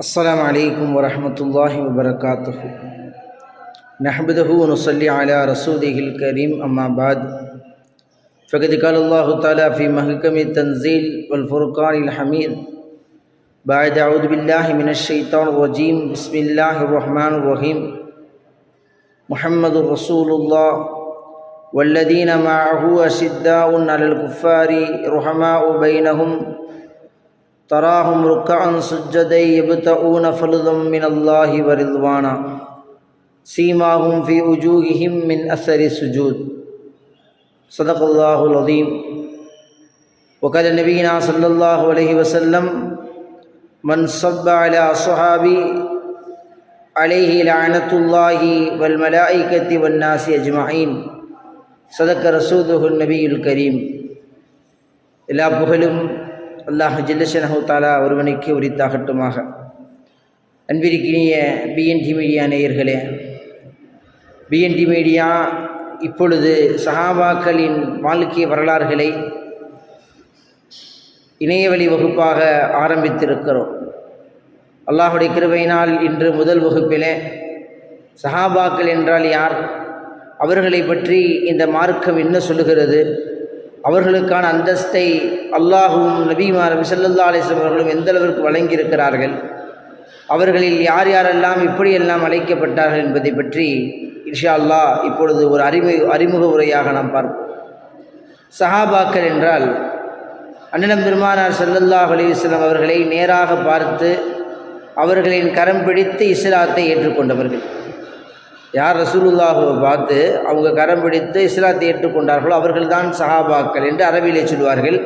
السلام عليكم ورحمة الله وبركاته. نحمده ونصلي على رسوله الكريم أما بعد. فقد قال الله تعالى في محكم التنزيل والفرقان الحميد. بعد أعوذ بالله من الشيطان الرجيم. بسم الله الرحمن الرحيم. محمد رسول الله. والذين معه أشداء على الكفار رحماء بينهم. تراهم ركعا سجدا يبتؤون فلذا من الله ورضوانا. سيماهم في وجوههم من أثر السجود. صدق الله العظيم. وقال نبينا صلى الله عليه وسلم من صب على صحابي عليه لعنة الله والملائكة والناس أجمعين. صدق رسوله النبي الكريم. إلى പുഹലും அல்லாஹ் ஜில்லஷனஹு தாலா ஒருவனுக்கு உரித்தாகட்டுமாக. அன்பிருக்கினிய பிஎன்டி மீடியா நேயர்களே பிஎன்டி மீடியா இப்பொழுது சஹாபாக்களின் வாழ்க்கை வரலாறுகளை இணையவழி வகுப்பாக ஆரம்பித்திருக்கிறோம். அல்லாஹுடைய கிருபையினால் இன்று முதல் வகுப்பிலே சஹாபாக்கள் என்றால் யார்? அவர்களை பற்றி இந்த மார்க்கம் என்ன சொல்லுகிறது? அவர்களுக்கான அந்தஸ்தை அல்லாஹும் நபிமார் சல்லல்லா அலிஸ்லம் அவர்களும் எந்த அளவிற்கு வழங்கியிருக்கிறார்கள்? அவர்களில் யார் யாரெல்லாம் இப்படியெல்லாம் அழைக்கப்பட்டார்கள் என்பதை பற்றி இன்ஷா அல்லாஹ் இப்பொழுது ஒரு அறிமுக அறிமுக உரையாக நாம் பார்ப்போம். சஹாபாக்கள் என்றால் அண்ணனம் பெருமானார் சல்லல்லாஹ் அலிவஸ்லம் அவர்களை நேராக பார்த்து அவர்களின் கரம் பிடித்து இஸ்லாத்தை ஏற்றுக்கொண்டவர்கள். யார் ரசூலுல்லாஹுவை பார்த்து அவங்க கரம் பிடித்து இஸ்லாத்தை ஏற்றுக்கொண்டார்களோ அவர்கள்தான் சஹாபாக்கள் என்று அரபியிலே சொல்வார்கள்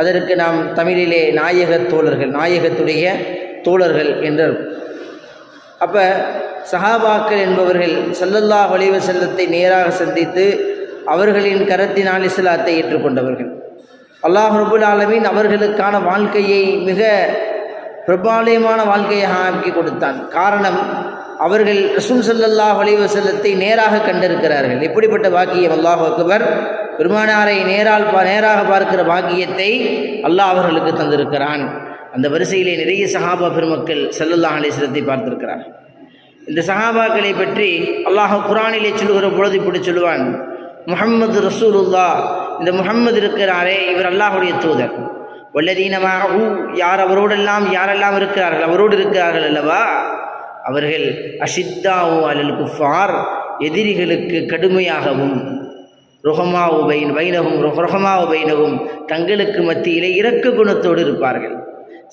அதற்கு நாம் தமிழிலே நாயக தோழர்கள் நாயகத்துடைய தோழர்கள் என்றார். அப்போ சஹாபாக்கள் என்பவர்கள் சல்லல்லாஹ் வலிவ செல்லத்தை நேராக சந்தித்து அவர்களின் கரத்தினால் இஸ்லாத்தை ஏற்றுக்கொண்டவர்கள். அல்லாஹ் ரபுல் ஆலமீன் அவர்களுக்கான வாழ்க்கையை மிக பிரபாலயமான வாழ்க்கையாக ஆக்கி கொடுத்தான். காரணம் அவர்கள் ரசூல் சல்லாஹ் அலிவசல்லத்தை நேராக கண்டிருக்கிறார்கள். எப்படிப்பட்ட பாக்கியம்? அல்லாஹ் அக்பர். பெருமானாரை நேரால் பா நேராக பார்க்கிற பாக்கியத்தை அல்லாஹ் அவர்களுக்கு தந்திருக்கிறான். அந்த வரிசையிலே நிறைய சஹாபா பெருமக்கள் சல்லல்லா அலிஸ்லத்தை பார்த்திருக்கிறார். இந்த சஹாபாக்களை பற்றி அல்லாஹ் குரானிலே சொல்லுகிற பொழுது இப்படி சொல்லுவான். முகம்மது ரசூலுல்லா இந்த முகம்மது இருக்கிறாரே இவர் அல்லாஹுடைய தூதர். வல்லதீனமாக யார் அவரோடெல்லாம் யாரெல்லாம் இருக்கிறார்கள்? அவரோடு இருக்கிறார்கள் அல்லவா? அவர்கள் அஷித்தாவு அலல் குஃபார் எதிரிகளுக்கு கடுமையாகவும் ருஹமாவு பைன் வைனகும் ருஹமாவு பைனகும் தங்களுக்கு மத்தியிலே இறக்க குணத்தோடு இருப்பார்கள்.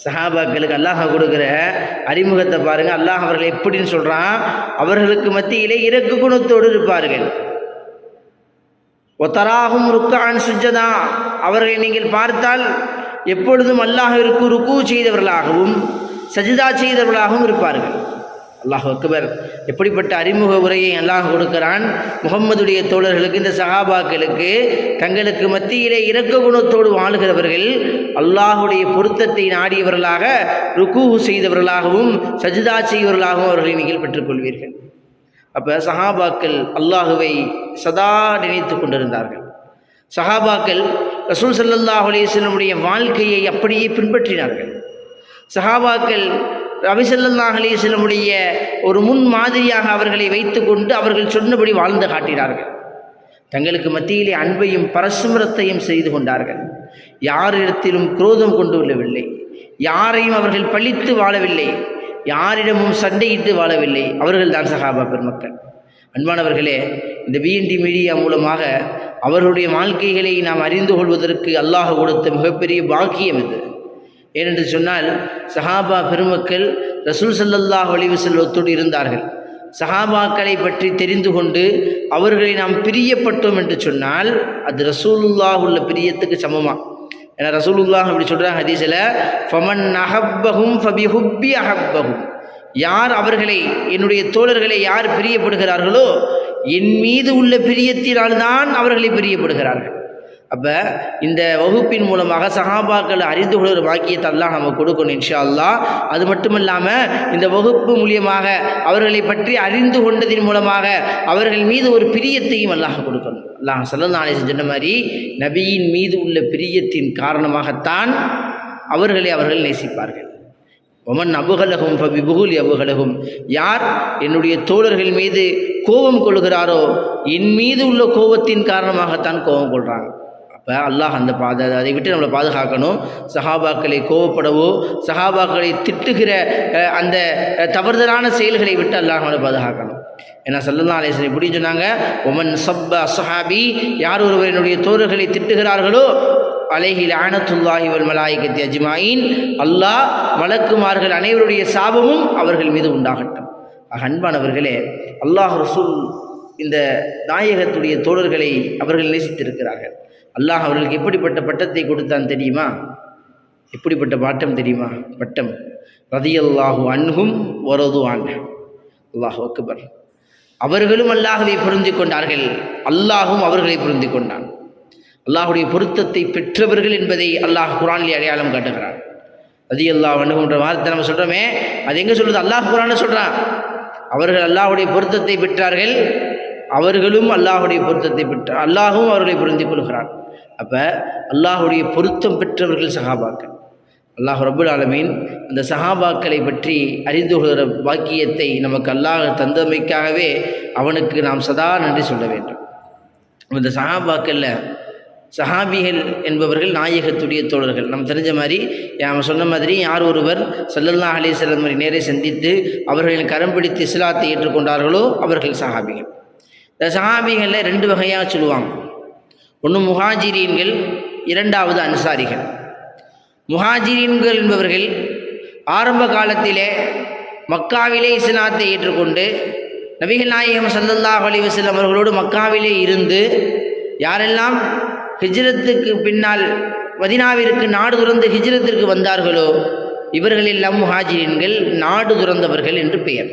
சஹாபாக்களுக்கு அல்லாஹ் கொடுக்குற அறிமுகத்தை பாருங்கள் அல்லாஹ் அவர்கள் எப்படின்னு சொல்கிறான் அவர்களுக்கு மத்தியிலே இறக்க குணத்தோடு இருப்பார்கள். ஒத்தராகும் ருக்கான் சுஜதா அவர்களை நீங்கள் பார்த்தால் எப்பொழுதும் அல்லாஹிற்கு ருக்கு செய்தவர்களாகவும் சஜிதா செய்தவர்களாகவும் இருப்பார்கள். அல்லாஹ் அக்பர். எப்படிப்பட்ட அறிமுக உரையை அல்லாஹ் கொடுக்கிறான்? முகம்மதுடைய தோழர்களுக்கு இந்த சகாபாக்களுக்கு தங்களுக்கு மத்தியிலே இறக்க குணத்தோடு வாழுகிறவர்கள் அல்லாஹுடைய பொருத்தத்தை நாடியவர்களாக ருக்கு செய்தவர்களாகவும் சஜிதா செய்வர்களாகவும் அவர்களை நீங்கள் பெற்றுக்கொள்வீர்கள். அப்போ சஹாபாக்கள் அல்லாஹுவை சதா நினைத்து கொண்டிருந்தார்கள். சஹாபாக்கள் ரசூல் சல்லாஹ் அலேஸ்வனுடைய வாழ்க்கையை அப்படியே பின்பற்றினார்கள். சஹாபாக்கள் ரவிசல்லாஹ் அலிஸ்லமுடைய ஒரு முன் மாதிரியாக அவர்களை வைத்துக்கொண்டு அவர்கள் சொன்னபடி வாழ்ந்து காட்டினார்கள். தங்களுக்கு மத்தியிலே அன்பையும் பரசுமரத்தையும் செய்து கொண்டார்கள். யாரிடத்திலும் குரோதம் கொண்டு வரவில்லை யாரையும் அவர்கள் பழித்து வாழவில்லை. யாரிடமும் சண்டையிட்டு வாழவில்லை. அவர்கள் தான் சகாபா பெருமக்கள். அன்பானவர்களே இந்த பிஎன்டி மீடியா மூலமாக அவர்களுடைய வாழ்க்கைகளை நாம் அறிந்து கொள்வதற்கு அல்லாஹ் கொடுத்த மிகப்பெரிய பாக்கியம் இது. ஏனென்று சொன்னால் சஹாபா பெருமக்கள் ரசூல் சல்லல்லாஹ் ஒளிவு செல்வத்தோடு இருந்தார்கள். சஹாபாக்களை பற்றி தெரிந்து கொண்டு அவர்களை நாம் பிரியப்பட்டோம் என்று சொன்னால் அது ரசூலுல்லாஹ் உள்ள பிரியத்துக்கு சமமாக ஏன்னா ரசூலுல்லாஹ் அப்படி சொல்கிறாங்க ஹதீஸில் ஃபமன் அஹப்பகும் ஃபபி ஹுப்பி அஹப்பகும் யார் அவர்களை என்னுடைய தோழர்களை யார் பிரியப்படுகிறார்களோ என் மீது உள்ள பிரியத்தினால்தான் அவர்களை பிரியப்படுகிறார்கள். அப்போ இந்த வகுப்பின் மூலமாக சஹாபாக்கள் அறிந்து கொள்கிற பாக்கியத்தை எல்லாம் நம்ம கொடுக்கணும் இன்ஷா அல்லா அது மட்டும் இல்லாமல் இந்த வகுப்பு மூலியமாக அவர்களை பற்றி அறிந்து கொண்டதின் மூலமாக அவர்கள் மீது ஒரு பிரியத்தையும் அல்லாஹ் கொடுக்கணும். அல்லாஹ் சல்லல்லாஹ் சொன்ன மாதிரி நபியின் மீது உள்ள பிரியத்தின் காரணமாகத்தான் அவர்களை அவர்கள் நேசிப்பார்கள். ஒமன் அபுகலகும் ஃபபிபுகுல் அபுகலகும் யார் என்னுடைய தோழர்கள் மீது கோபம் கொள்கிறாரோ என் மீது உள்ள கோபத்தின் காரணமாகத்தான் கோபம் கொள்கிறாங்க அப்போ அல்லாஹ் அந்த பாதை அதை விட்டு நம்மளை பாதுகாக்கணும். சஹாபாக்களை கோவப்படவோ சஹாபாக்களை திட்டுகிற அந்த தவறுதலான செயல்களை விட்டு அல்லாஹ் நம்மளை பாதுகாக்கணும். ஏன்னா சல்லல்லா அலேசன் எப்படி சொன்னாங்க ஒமன் சப்ப அசஹாபி யார் ஒருவர் என்னுடைய தோழர்களை திட்டுகிறார்களோ அலைகில் ஆனத்துல்லாஹி வல் மலாயிகத்தி அஜ்மாயின் அல்லாஹ் மலக்குமார்கள் அனைவருடைய சாபமும் அவர்கள் மீது உண்டாகட்டும். அன்பானவர்களே அல்லாஹ் ரசூல் இந்த நாயகத்துடைய தோழர்களை அவர்கள் நேசித்திருக்கிறார்கள். அல்லாஹ் அவர்களுக்கு எப்படிப்பட்ட பட்டத்தை கொடுத்தான் தெரியுமா? எப்படிப்பட்ட பாட்டம் தெரியுமா? பட்டம். ரதியல்லாஹு அன்ஹும் வரது ஆன் அல்லாஹ் அக்பர். அவர்களும் அல்லாஹுவை புரிந்து கொண்டார்கள். அல்லாஹும் அவர்களை புரிந்து கொண்டான். அல்லாஹுடைய பொருத்தத்தை பெற்றவர்கள் என்பதை அல்லாஹ் குரானிலே அடையாளம் காட்டுகிறான். ரதி அல்லாஹ் அணுகுன்ற வார்த்தை நம்ம சொல்கிறோமே அது எங்கே சொல்லுது? அல்லாஹ் குரான சொல்கிறான் அவர்கள் அல்லாஹுடைய பொருத்தத்தை பெற்றார்கள். அவர்களும் அல்லாஹுடைய பொருத்தத்தை பெற்ற அல்லாஹும் அவர்களை புரிந்து கொள்கிறான். அப்போ அல்லாஹுடைய பொருத்தம் பெற்றவர்கள் சகாபாக்கள் அல்லாஹ் ரபுல் ஆலமீன் அந்த சஹாபாக்களை பற்றி அறிந்து கொள்கிற பாக்கியத்தை நமக்கு அல்லாஹ் தந்தமைக்காகவே அவனுக்கு நாம் சதா நன்றி சொல்ல வேண்டும். இந்த சஹாபாக்களில் சஹாபிகள் என்பவர்கள் நாயகத்துடைய தோழர்கள். நம்ம தெரிஞ்ச மாதிரி நாம் சொன்ன மாதிரி யார் ஒருவர் சல்லல்லா அலிசல்லம் நேரே சந்தித்து அவர்களின் கரம் பிடித்து இஸ்லாத்தை ஏற்றுக்கொண்டார்களோ அவர்கள் சஹாபிகள். இந்த சஹாபிகளில் ரெண்டு வகையாக சொல்லுவாங்க. ஒன்று முஹாஜிரீன்கள் இரண்டாவது அன்சாரிகள். முஹாஜிரீன்கள் என்பவர்கள் ஆரம்ப காலத்திலே மக்காவிலே இஸ்லாத்தை ஏற்றுக்கொண்டு நபிகள் நாயகம் சல்லல்லாஹ் அலைஹி அவர்களோடு மக்காவிலே இருந்து யாரெல்லாம் ஹிஜ்ரத்துக்கு பின்னால் மதினாவிற்கு நாடு துறந்து ஹிஜ்ரத்திற்கு வந்தார்களோ இவர்கள் எல்லாம் முஹாஜிரீன்கள் நாடு துறந்தவர்கள் என்று பெயர்.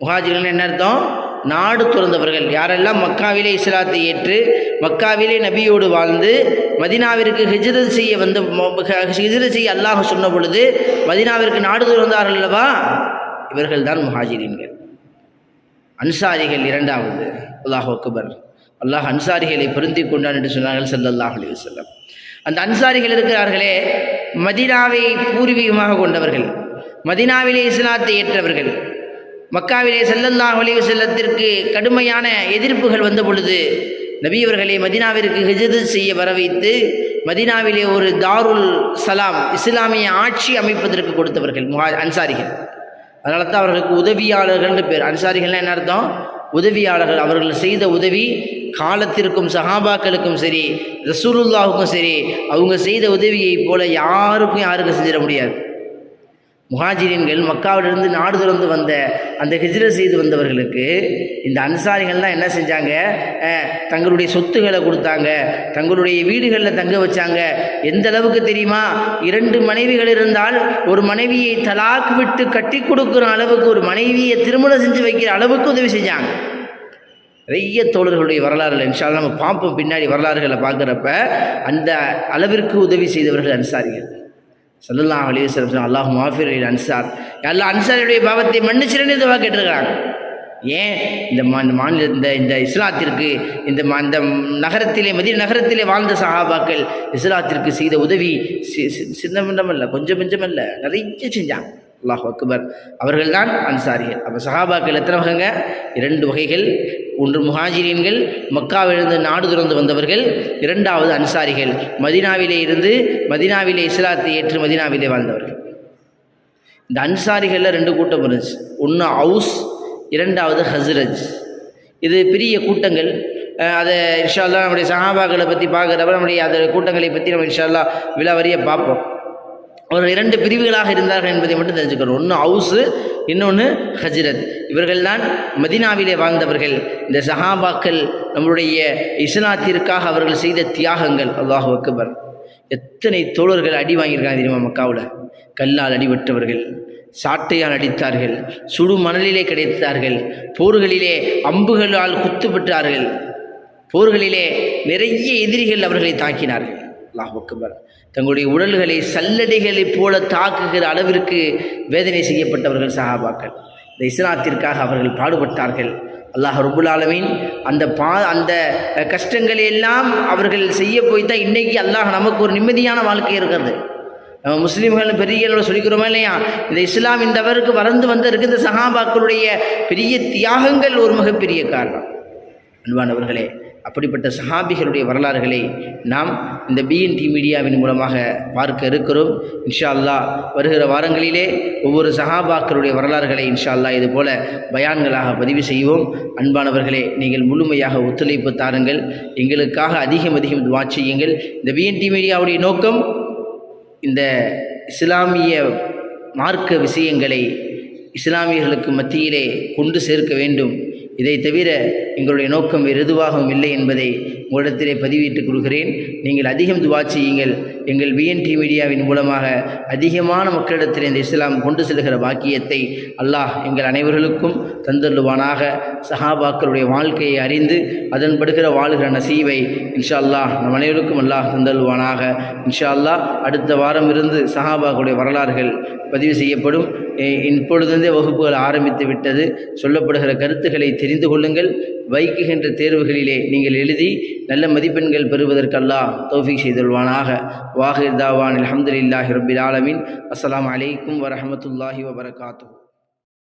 முஹாஜிர்கள் என்ன அர்த்தம்? நாடு துறந்தவர்கள். யாரெல்லாம் மக்காவிலே இஸ்லாத்தை ஏற்று மக்காவிலே நபியோடு வாழ்ந்து மதினாவிற்கு ஹிஜ்ரத் செய்ய வந்த ஹிஜ்ரத் செய்ய அல்லாஹ் சொன்ன பொழுது மதினாவிற்கு நாடு துறந்தார்கள் அல்லவா? இவர்கள் தான் முஹாஜிரீன்கள். அன்சாரிகள் இரண்டாவது. அல்லாஹ் அக்பர். அல்லாஹ் அன்சாரிகளை பொருந்தி கொண்டான் என்று சொன்னார்கள் ஸல்லல்லாஹு அலைஹி வஸல்லம். அந்த அன்சாரிகள் இருக்கிறார்களே மதினாவை பூர்வீகமாக கொண்டவர்கள் மதினாவிலே இஸ்லாத்தை ஏற்றவர்கள். மக்காவிலே ஸல்லல்லாஹு ஒளிவு செல்லத்திற்கு கடுமையான எதிர்ப்புகள் வந்த பொழுது நபியவர்களை மதினாவிற்கு ஹிஜது செய்ய வர வைத்து மதினாவிலே ஒரு தாருல் சலாம் இஸ்லாமிய ஆட்சி அமைப்பதற்கு கொடுத்தவர்கள் முஹா அன்சாரிகள். அதனால தான் அவர்களுக்கு உதவியாளர்கள்னு பேர். அன்சாரிகள்லாம் என்ன அர்த்தம்? உதவியாளர்கள். அவர்கள் செய்த உதவி காலத்திற்கும் சஹாபாக்களுக்கும் சரி ரசூலுல்லாவுக்கும் சரி அவங்க செய்த உதவியைப் போல யாருக்கும் யாருக்கும் செஞ்சிட முடியாது. முஹாஜிரின்கள் மக்காவிலிருந்து நாடு துறந்து வந்த அந்த ஹிஜ்ர செய்து வந்தவர்களுக்கு இந்த அன்சாரிகள்லாம் என்ன செஞ்சாங்க? தங்களுடைய சொத்துக்களை கொடுத்தாங்க. தங்களுடைய வீடுகளில் தங்க வச்சாங்க. எந்த அளவுக்கு தெரியுமா? இரண்டு மனைவிகள் இருந்தால் ஒரு மனைவியை தலாக் விட்டு கட்டி கொடுக்குற அளவுக்கு ஒரு மனைவியை திருமணம் செஞ்சு வைக்கிற அளவுக்கு உதவி செஞ்சாங்க. நிறைய தோழர்களுடைய வரலாறுகள் இன்ஷால்லா நம்ம பார்ப்போம். பின்னாடி வரலாறுகளை பார்க்குறப்ப அந்த அளவிற்கு உதவி செய்தவர்கள் அன்சாரிகள். சல்லல்லாஹு அலி வஸல்லம் அல்லாஹ் மாஃபிர் அன்சார். எல்லா அன்சாரியுடைய பாவத்தை மன்னிச்சிருன்னு இதுவாக கேட்டிருக்கிறாங்க. ஏன்? இந்த மா இந்த மாநில இந்த இந்த இஸ்லாத்திற்கு இந்த மா- இந்த நகரத்திலே மதிய நகரத்திலே வாழ்ந்த சஹாபாக்கள் இஸ்லாத்திற்கு செய்த உதவி சி- சி- கொஞ்சம் கொஞ்சமல்ல நிறைய செஞ்சாங்க. அல்லாஹ் அக்பர். அவர்கள்தான் அன்சாரிகள். அப்போ சஹாபாக்கள் எத்தனை வகைங்க? இரண்டு வகைகள். ஒன்று முஹாஜிரியன்கள் மக்காவிலிருந்து நாடு துறந்து வந்தவர்கள் இரண்டாவது அன்சாரிகள். மதினாவிலே இருந்து மதினாவிலே இஸ்லாத்தை ஏற்று மதினாவிலே வாழ்ந்தவர்கள். இந்த அன்சாரிகளில் ரெண்டு கூட்டம் இருந்துச்சு. ஒன்று அவுஸ் இரண்டாவது ஹஸ்ரஜ். இது பெரிய கூட்டங்கள். அதை இன்ஷால்லா நம்முடைய சஹாபாக்களை பற்றி பார்க்குறப்ப நம்முடைய அந்த கூட்டங்களை பற்றி நம்ம இன்ஷால்லா விலாவரியாக பார்ப்போம். அவர்கள் இரண்டு பிரிவுகளாக இருந்தார்கள் என்பதை மட்டும் தெரிஞ்சுக்கணும். ஒன்று ஹவுஸு இன்னொன்று ஹஜ்ரத். இவர்கள்தான் மதினாவிலே வாழ்ந்தவர்கள். இந்த சஹாபாக்கள் நம்முடைய இஸ்லாத்திற்காக அவர்கள் செய்த தியாகங்கள். அல்லாஹ் அக்பர். எத்தனை தோழர்கள் அடி வாங்கியிருக்காங்க தெரியுமா மக்காவில்? கல்லால் அடிபட்டவர்கள். சாட்டையால் அடித்தார்கள். சுடு மணலிலே கிடைத்தார்கள். போர்களிலே அம்புகளால் குத்துப்பட்டார்கள். போர்களிலே நிறைய எதிரிகள் அவர்களை தாக்கினார்கள். அல்லாஹ் அக்பர். தங்களுடைய உடல்களை சல்லடைகளைப் போல தாக்குகிற அளவிற்கு வேதனை செய்யப்பட்டவர்கள் சஹாபாக்கள். இந்த இஸ்லாத்திற்காக அவர்கள் பாடுபட்டார்கள். அல்லாஹ் ரபுல் அந்த பா அந்த கஷ்டங்களை எல்லாம் அவர்கள் செய்ய போய் தான் இன்றைக்கி அல்லாஹ் நமக்கு ஒரு நிம்மதியான வாழ்க்கை இருக்கிறது. நம்ம முஸ்லீம்கள் பெரிய சொல்லிக்கிறோமா இல்லையா? இந்த இஸ்லாம் இந்த அவருக்கு வளர்ந்து வந்திருக்கு. இந்த சஹாபாக்களுடைய பெரிய தியாகங்கள் ஒரு மிகப்பெரிய காரணம். அன்பானவர்களே அப்படிப்பட்ட சஹாபிகளுடைய வரலாறுகளை நாம் இந்த பிஎன்டி மீடியாவின் மூலமாக பார்க்க இருக்கிறோம். இன்ஷா அல்லாஹ் வருகிற வாரங்களிலே ஒவ்வொரு சஹாபாக்களுடைய வரலாறுகளை இன்ஷா அல்லாஹ் இது போல பயான்களாக பதிவு செய்வோம். அன்பானவர்களே நீங்கள் முழுமையாக ஒத்துழைப்பு தாருங்கள். எங்களுக்காக அதிகம் அதிகம் துவா செய்யுங்கள். இந்த பிஎன்டி மீடியாவுடைய நோக்கம் இந்த இஸ்லாமிய மார்க்க விஷயங்களை இஸ்லாமியர்களுக்கு மத்தியிலே கொண்டு சேர்க்க வேண்டும். இதை தவிர எங்களுடைய நோக்கம் வேறு எதுவாகவும் இல்லை என்பதை உங்களிடத்திலே பதிவிட்டுக் கொள்கிறேன். நீங்கள் அதிகம் துவா செய்யுங்கள். எங்கள் பிஎன்டி மீடியாவின் மூலமாக அதிகமான மக்களிடத்தில் இந்த இஸ்லாம் கொண்டு செல்கிற பாக்கியத்தை அல்லாஹ் எங்கள் அனைவர்களுக்கும் தந்தள்ளுவானாக சஹாபாக்களுடைய வாழ்க்கையை அறிந்து அதன்படுகிற வாழ்கிற நசீவை இன்ஷா அல்லாஹ் நம் அனைவருக்கும் அல்லாஹ் தந்தள்ளுவானாக இன்ஷா அல்லாஹ் அடுத்த வாரம் இருந்து சஹாபாக்களுடைய வரலாறுகள் பதிவு செய்யப்படும். எ- இப்பொழுதிருந்தே வகுப்புகள் ஆரம்பித்து விட்டது. சொல்லப்படுகிற கருத்துக்களை தெரிந்து கொள்ளுங்கள். வைக்குகின்ற தேர்வுகளிலே நீங்கள் எழுதி நல்ல மதிப்பெண்கள் பெறுவதற்கு தௌஃபிக் தௌஃபீக் செய்தல்வானாக வாஹிர் தாவான் அல்ஹம்துலில்லாஹி ரப்பில் ஆலமீன். அஸ்ஸலாமு அலைக்கும் வரமத்துல்லாஹி வபரகாத்தூ